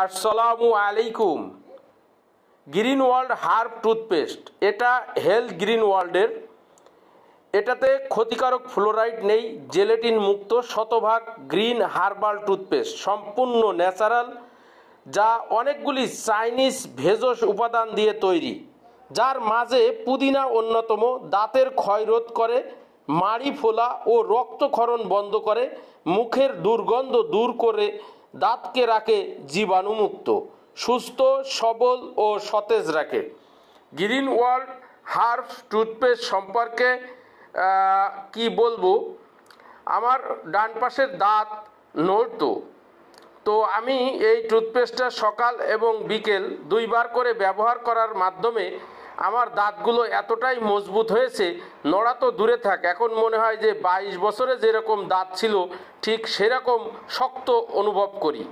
আসসালামু আলাইকুম। Green world herb toothpaste. এটা হেলথ গ্রিন ওয়ার্ল্ডের। এটাতে ক্ষতিকারক ফ্লোরাইড নেই, জেলেটিন মুক্ত, শতভাগ গ্রিন হার্বাল টুথপেস্ট। সম্পূর্ণ ন্যাচারাল, যা অনেকগুলি চাইনিজ ভেষজ উপাদান দিয়ে তৈরি, যার মাঝে পুদিনা অন্যতম, দাঁতের ক্ষয়রোধ করে মাড়ি ফোলা ও রক্তক্ষরণ বন্ধ করে, মুখের দুর্গন্ধ দূর করে দাঁতকে রাখে জীবাণুমুক্ত, সুস্থ, সবল ও সতেজ রাখে। গ্রিন ওয়ার্ল্ড হার্বস টুথপেস্ট সম্পর্কে কি বলব? আমার ডান পাশের দাঁত নড়তো তো আমি এই টুথপেস্টটা সকাল এবং বিকেল দুইবার করে ব্যবহার করার মাধ্যমে আমার দাঁতগুলো এতটাই মজবুত হয়েছে, নড়া তো দূরে থাক। এখন মনে হয় যে বাইশ বছরে যেরকম দাঁত ছিল, ঠিক সেরকম শক্ত অনুভব করি।